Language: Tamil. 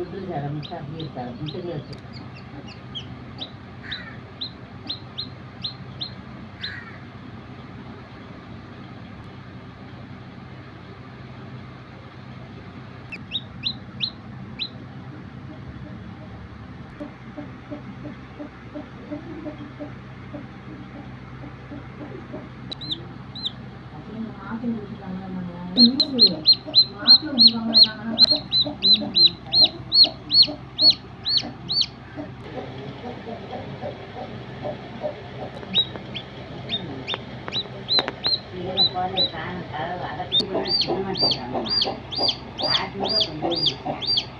பொரியல் அதுக்கு வந்து போட்டு சாப்பிட்டோம் ரோட்டு ஜலமிட்டு はい。